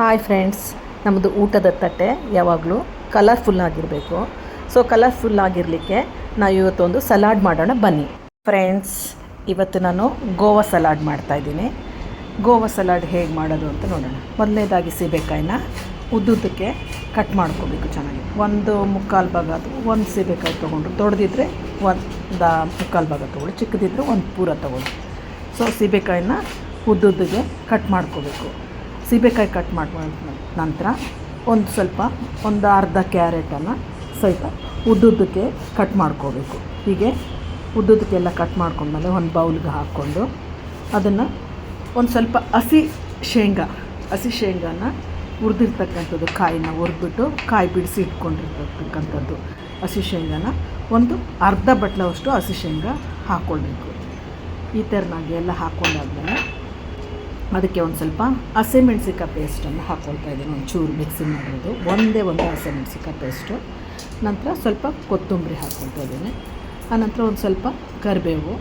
Hi friends ನಮ್ಮದು ಊಟದ ತಟ್ಟೆ ಯಾವಾಗಲೂ ಕಲರ್ಫುಲ್ ಆಗಿರಬೇಕು. ಸೊ ಕಲರ್ಫುಲ್ ಆಗಿರಲಿಕ್ಕೆ ನಾವು ಇವತ್ತೊಂದು ಸಲಾಡ್ ಮಾಡೋಣ, ಬನ್ನಿ. ಫ್ರೆಂಡ್ಸ್ ಇವತ್ತು ನಾನು ಗೋವಾ ಸಲಾಡ್ ಮಾಡ್ತಾಯಿದ್ದೀನಿ ಗೋವಾ ಸಲಾಡ್ ಹೇಗೆ ಮಾಡೋದು ಅಂತ ನೋಡೋಣ. ಮೊದಲನೇದಾಗಿ ಸೀಬೆಕಾಯಿನ ಉದ್ದುದ್ದಕ್ಕೆ ಕಟ್ ಮಾಡ್ಕೋಬೇಕು ಚೆನ್ನಾಗಿ. ಒಂದು ಮುಕ್ಕಾಲು ಭಾಗ ಅದು ಒಂದು ಸೀಬೆಕಾಯಿ ತೊಗೊಂಡ್ರು ದೊಡ್ಡದಿದ್ದರೆ ಒಂದು ಮುಕ್ಕಾಲು ಭಾಗ ತೊಗೊಳ್ಳಿ ಚಿಕ್ಕದಿದ್ದರೆ ಒಂದು ಪೂರ ತೊಗೊಳ್ಳಿ ಸೊ ಸೀಬೆಕಾಯಿನ ಉದ್ದುದ್ದಿಗೆ ಕಟ್ ಮಾಡ್ಕೋಬೇಕು. ಸೀಬೆಕಾಯಿ ಕಟ್ ಮಾಡ್ಕೊಂಡ ನಂತರ ಒಂದು ಸ್ವಲ್ಪ ಒಂದು ಅರ್ಧ ಕ್ಯಾರೆಟನ್ನು ಸಹಿತ ಉದ್ದುದ್ದಕ್ಕೆ ಕಟ್ ಮಾಡ್ಕೋಬೇಕು. ಹೀಗೆ ಉದ್ದುದ್ದಕ್ಕೆಲ್ಲ ಕಟ್ ಮಾಡ್ಕೊಂಡ್ಮೇಲೆ ಒಂದು ಬೌಲ್ಗೆ ಹಾಕ್ಕೊಂಡು ಅದನ್ನು ಒಂದು ಸ್ವಲ್ಪ ಹಸಿ ಶೇಂಗಾ, ಹಸಿ ಶೇಂಗಾನ ಹುರಿದಿರ್ತಕ್ಕಂಥದ್ದು ಕಾಯಿನ ಹುರಿದ್ಬಿಟ್ಟು ಕಾಯಿ ಬಿಡಿಸಿ ಇಟ್ಕೊಂಡಿರ್ತಕ್ಕಂಥದ್ದು ಹಸಿ ಶೇಂಗಾನ ಒಂದು ಅರ್ಧ ಬಟ್ಲವಷ್ಟು ಹಸಿ ಶೇಂಗಾ ಹಾಕ್ಕೊಳ್ಬೇಕು. ಈ ಥರನಾಗಿ ಎಲ್ಲ ಹಾಕ್ಕೊಂಡಾದ್ಮೇಲೆ ಅದಕ್ಕೆ ಒಂದು ಸ್ವಲ್ಪ ಹಸಿಮೆಣ್ಸಿಕಾಯಿ ಪೇಸ್ಟನ್ನು ಹಾಕ್ಕೊಳ್ತಾ ಇದ್ದೀನಿ. ಒಂದು ಚೂರು ಮಿಕ್ಸಿ ಮಾಡೋದು ಒಂದೇ ಒಂದು ಹಸಿಮೆಣ್ಸಿಕಾಯಿ ಪೇಸ್ಟು ನಂತರ ಸ್ವಲ್ಪ ಕೊತ್ತಂಬರಿ ಹಾಕ್ಕೊಳ್ತಾ ಇದ್ದೀನಿ. ಆನಂತರ ಒಂದು ಸ್ವಲ್ಪ ಕರಿಬೇವು.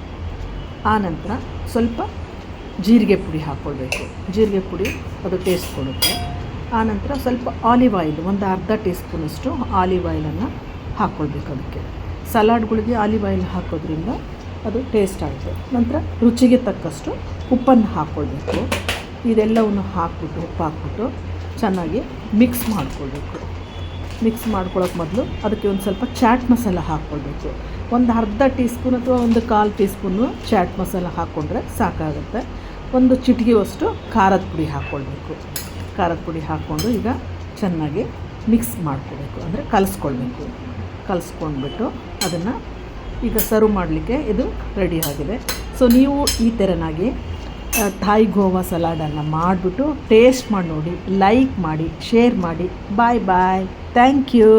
ಆನಂತರ ಸ್ವಲ್ಪ ಜೀರಿಗೆ ಪುಡಿ ಹಾಕ್ಕೊಳ್ಬೇಕು ಜೀರಿಗೆ ಪುಡಿ ಅದು ಟೇಸ್ಟ್ ಕೊಡುತ್ತೆ. ಆನಂತರ ಸ್ವಲ್ಪ ಆಲಿವ್ ಆಯಿಲ್ ಒಂದು ಅರ್ಧ ಟೀ ಸ್ಪೂನಷ್ಟು ಆಲಿವ್ ಆಯಿಲನ್ನು ಹಾಕ್ಕೊಳ್ಬೇಕು ಅದಕ್ಕೆ. ಸಲಾಡ್ಗಳಿಗೆ ಆಲಿವ್ ಆಯಿಲ್ ಹಾಕೋದ್ರಿಂದ ಅದು ಟೇಸ್ಟ್ ಆಗುತ್ತೆ. ನಂತರ ರುಚಿಗೆ ತಕ್ಕಷ್ಟು ಉಪ್ಪನ್ನು ಹಾಕ್ಕೊಳ್ಬೇಕು. ಇದೆಲ್ಲವನ್ನು ಹಾಕ್ಬಿಟ್ಟು ಉಪ್ಪು ಹಾಕ್ಬಿಟ್ಟು ಚೆನ್ನಾಗಿ ಮಿಕ್ಸ್ ಮಾಡ್ಕೊಳ್ಬೇಕು. ಮಿಕ್ಸ್ ಮಾಡ್ಕೊಳ್ಳೋಕೆ ಮೊದಲು ಅದಕ್ಕೆ ಒಂದು ಸ್ವಲ್ಪ ಚಾಟ್ ಮಸಾಲ ಹಾಕ್ಕೊಳ್ಬೇಕು. ಒಂದು ಅರ್ಧ ಟೀ ಸ್ಪೂನ್ ಅಥವಾ ಒಂದು ಕಾಲು ಟೀ ಸ್ಪೂನು ಚಾಟ್ ಮಸಾಲ ಹಾಕ್ಕೊಂಡ್ರೆ ಸಾಕಾಗುತ್ತೆ. ಒಂದು ಚಿಟಿಗೆವಷ್ಟು ಖಾರದ ಪುಡಿ ಹಾಕ್ಕೊಳ್ಬೇಕು. ಖಾರದ ಪುಡಿ ಹಾಕ್ಕೊಂಡು ಈಗ ಚೆನ್ನಾಗಿ ಮಿಕ್ಸ್ ಮಾಡ್ಕೋಬೇಕು ಅಂದರೆ ಕಲಿಸ್ಕೊಳ್ಬೇಕು. ಕಲಿಸ್ಕೊಂಡ್ಬಿಟ್ಟು ಅದನ್ನು ಈಗ ಸರ್ವ್ ಮಾಡಲಿಕ್ಕೆ ಇದು ರೆಡಿ ಆಗಿದೆ. ಸೊ ನೀವು ಈ ಥರನಾಗಿ ಥಾಯ್ ಗೋವಾ ಸಲಾಡನ್ನು ಮಾಡಿಬಿಟ್ಟು ಟೇಸ್ಟ್ ಮಾಡಿ ನೋಡಿ ಲೈಕ್ ಮಾಡಿ ಶೇರ್ ಮಾಡಿ ಬಾಯ್ ಬಾಯ್ ಥ್ಯಾಂಕ್ ಯು